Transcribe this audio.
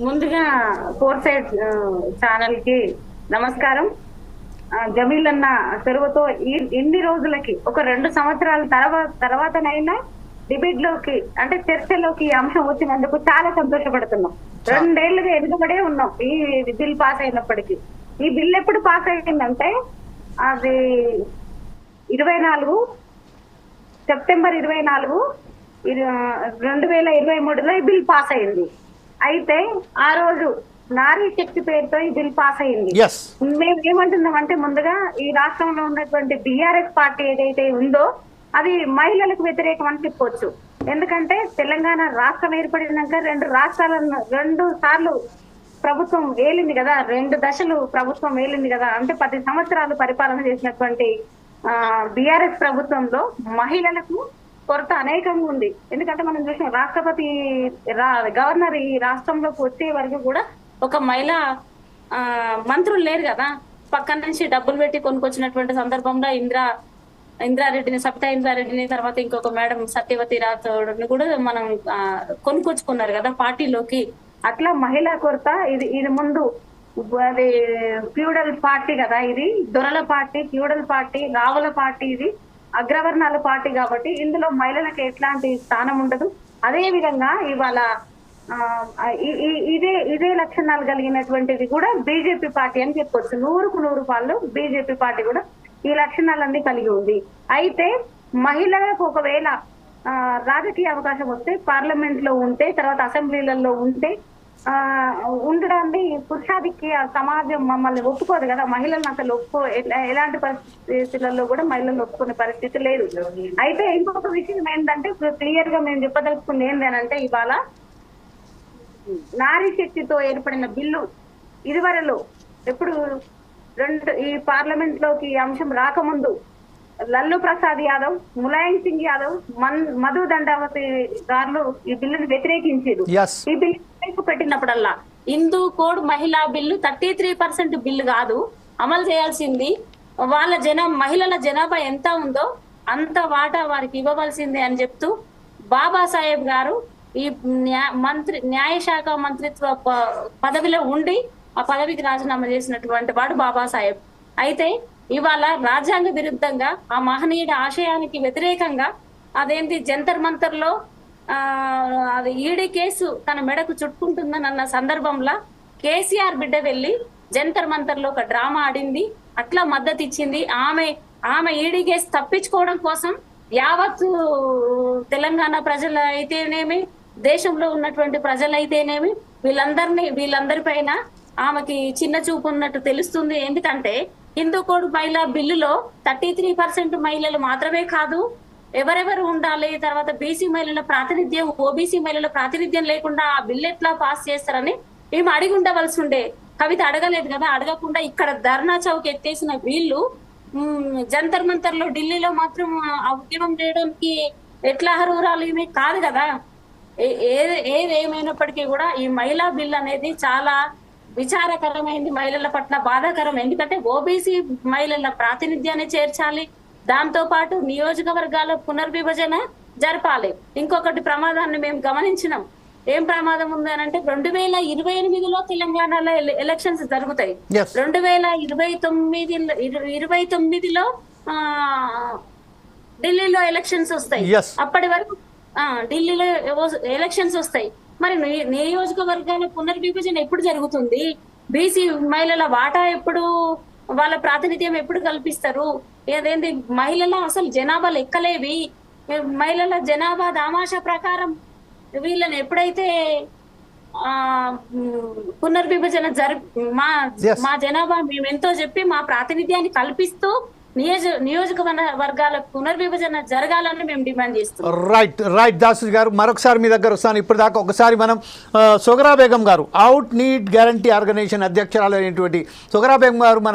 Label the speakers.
Speaker 1: ముందుగా four side ఛానల్కి నమస్కారం. జమీల్ అన్న తెరువుతో ఈ ఇన్ని రోజులకి ఒక రెండు సంవత్సరాల తర్వాత తర్వాతనైనా డిబేట్లోకి అంటే చర్చలోకి ఈ అంశం వచ్చినందుకు చాలా సంతోషపడుతున్నాం. రెండేళ్ళుగా ఎదుగుబడే ఉన్నాం. ఈ బిల్ పాస్ అయినప్పటికీ. ఈ బిల్ ఎప్పుడు పాస్ అయిందంటే అది ఇరవై నాలుగు సెప్టెంబర్ ఇరవై నాలుగు రెండు వేల ఇరవై మూడులో ఈ బిల్ పాస్ అయింది. అయితే ఆ రోజు నారీ శక్తి పేరుతో ఈ బిల్ పాస్ అయింది. మేము ఏమంటున్నాం అంటే ముందుగా ఈ రాష్ట్రంలో ఉన్నటువంటి బిఆర్ఎస్ పార్టీ ఏదైతే ఉందో అది మహిళలకు వ్యతిరేకం అని చెప్పొచ్చు. ఎందుకంటే తెలంగాణ రాష్ట్రం ఏర్పడినాక రెండు రాష్ట్రాలను రెండు సార్లు ప్రభుత్వం వేలింది కదా రెండు దశలు ప్రభుత్వం వేలింది కదా. అంటే పది సంవత్సరాలు పరిపాలన చేసినటువంటి బిఆర్ఎస్ ప్రభుత్వంలో మహిళలకు కొరత అనేకంగా ఉంది. ఎందుకంటే మనం చూసిన రాష్ట్రపతి రా- గవర్నర్ ఈ రాష్ట్రంలోకి వచ్చే వరకు కూడా ఒక మహిళ ఆ, మంత్రులు లేరు కదా. పక్కన నుంచి డబ్బులు పెట్టి కొనుక్కొచ్చినటువంటి సందర్భంలో ఇందిరా ఇంద్రారెడ్డిని సబితా ఇంద్రారెడ్డిని తర్వాత ఇంకొక మేడం సత్యవతి రాథోడ్ని కూడా మనం ఆ, కొనుక్కొచ్చుకున్నారు కదా పార్టీలోకి. అట్లా మహిళా కొరత ఇది ఇది ముందు అది ఫ్యూడల్ పార్టీ కదా ఇది దొరల పార్టీ ఫ్యూడల్ పార్టీ రావుల పార్టీ ఇది. అగ్రవర్ణాల పార్టీ కాబట్టి ఇందులో మహిళలకు ఎట్లాంటి స్థానం ఉండదు. అదే విధంగా ఇవాళ ఇదే ఇదే లక్షణాలు కలిగినటువంటిది కూడా బీజేపీ పార్టీ అని చెప్పొచ్చు. నూరుకు నూరు పాళ్ళు బీజేపీ పార్టీ కూడా ఈ లక్షణాలన్నీ కలిగి ఉంది. అయితే మహిళలకు ఒకవేళ రాజకీయ అవకాశం వస్తే పార్లమెంట్లో ఉంటే తర్వాత అసెంబ్లీలలో ఉంటే ఉండడాన్ని పురుషాధిక్య సమాజం మమ్మల్ని ఒప్పుకోదు కదా. మహిళలను అసలు ఒప్పుకో ఎలాంటి పరిస్థితులలో కూడా మహిళలు ఒప్పుకునే పరిస్థితి లేదు. అయితే ఇంకొక విషయం ఏంటంటే క్లియర్గా మేము చెప్పదలుచుకుంది ఏంటంటే ఇవాళ నారీ శక్తితో ఏర్పడిన బిల్లు ఇదివరలో ఎప్పుడు రెండు ఈ పార్లమెంట్లోకి ఈ అంశం రాకముందు లల్లు ప్రసాద్ యాదవ్ ములాయం సింగ్ యాదవ్ మన్ మధు దండావతి గారు ఈ బిల్లును వ్యతిరేకించారు. ఈ బిల్లు పెట్టినప్పుడల్లా? హిందూ కోడ్ మహిళా bill thirty three percent bill కాదు. అమలు చేయాల్సింది వాళ్ళ జన మహిళల జనాభా ఎంత ఉందో అంత వాటా వారికి ఇవ్వవలసిందే అని చెప్తూ బాబాసాహెబ్ గారు ఈ మంత్రి న్యాయశాఖ మంత్రిత్వ పదవిలో ఉండి ఆ పదవికి రాజీనామా చేసినటువంటి వాడు బాబాసాహెబ్. అయితే ఇవాళ రాజ్యాంగ విరుద్ధంగా ఆ మహనీయుడి ఆశయానికి వ్యతిరేకంగా అదేంటి జంతర్ మంతర్లో ఆ అది ఈడీ కేసు తన మెడకు చుట్టుకుంటుందని అన్న సందర్భంలో కేసీఆర్ బిడ్డ వెళ్ళి జంతర్ మంతర్లో ఒక డ్రామా ఆడింది అట్లా మద్దతు ఇచ్చింది ఆమె ఆమె ఈడీ కేసు తప్పించుకోవడం కోసం యావత్ తెలంగాణ ప్రజలు అయితేనేమి దేశంలో ఉన్నటువంటి ప్రజలైతేనేమి వీళ్ళందరినీ వీళ్ళందరిపైన ఆమెకి చిన్న చూపు ఉన్నట్టు తెలుస్తుంది. ఎందుకంటే హిందూ కోడ్ మహిళా బిల్లులో థర్టీ త్రీ పర్సెంట్ మహిళలు మాత్రమే కాదు ఎవరెవరు ఉండాలి తర్వాత బీసీ మహిళల ప్రాతినిధ్యం ఓబీసీ మహిళల ప్రాతినిధ్యం లేకుండా ఆ బిల్లు ఎట్లా పాస్ చేస్తారని మేము అడిగి ఉండవలసి ఉండే. కవిత అడగలేదు కదా అడగకుండా ఇక్కడ ధర్నా చౌక్ ఎత్తేసిన వీళ్ళు జంతర్ మంతర్లో ఢిల్లీలో మాత్రం ఆ ఉద్యమం చేయడానికి ఎట్లా అర్హురాలు ఏమీ కాదు కదా. ఏ- ఏది ఏమైనప్పటికీ కూడా ఈ మహిళా బిల్ అనేది చాలా విచారకరమైంది మహిళల పట్ల బాధాకరం. ఎందుకంటే ఓబీసీ మహిళల ప్రాతినిధ్యాన్ని చేర్చాలి. దాంతో పాటు నియోజకవర్గాల పునర్విభజన జరపాలి. ఇంకొకటి ప్రమాదాన్ని మేము గమనించినాం. ఏం ప్రమాదం ఉంది అని అంటే రెండు వేల ఇరవై ఎనిమిదిలో తెలంగాణలో ఎల- ఎలక్షన్స్ జరుగుతాయి. రెండు వేల ఇరవై తొమ్మిది ఇరవై తొమ్మిదిలో ఆ, ఢిల్లీలో ఎలక్షన్స్ వస్తాయి. అప్పటి వరకు ఆ, ఢిల్లీలో ఎలక్షన్స్ వస్తాయి. మరి నియోజకవర్గాల పునర్విభజన ఎప్పుడు జరుగుతుంది? బీసీ మహిళల వాటా ఎప్పుడు వాళ్ళ ప్రాతినిధ్యం ఎప్పుడు కల్పిస్తారు? ఏదేంటి మహిళల అసలు జనాభా లెక్కలేవి మహిళల జనాభా దామాషా ప్రకారం వీళ్ళని ఎప్పుడైతే ఆ పునర్విభజన జరి మా. మా జనాభా మేము ఎంతో చెప్పి మా ప్రాతినిధ్యాన్ని కల్పిస్తూ నియోజ నియోజకవర్గ వర్గాల పునర్విభజన జరగాలని మేము డిమాండ్ చేస్తున్నాం.
Speaker 2: రైట్ రైట్ దాసు గారు మరొకసారి మీ దగ్గర వస్తాను. ఇప్పటిదాకా ఒకసారి మనం ఆ, బేగం గారు అవుట్ నీట్ గ్యారంటీ ఆర్గనైజేషన్ అధ్యక్షురాలు అయినటువంటి సుగరా బేగం గారు మన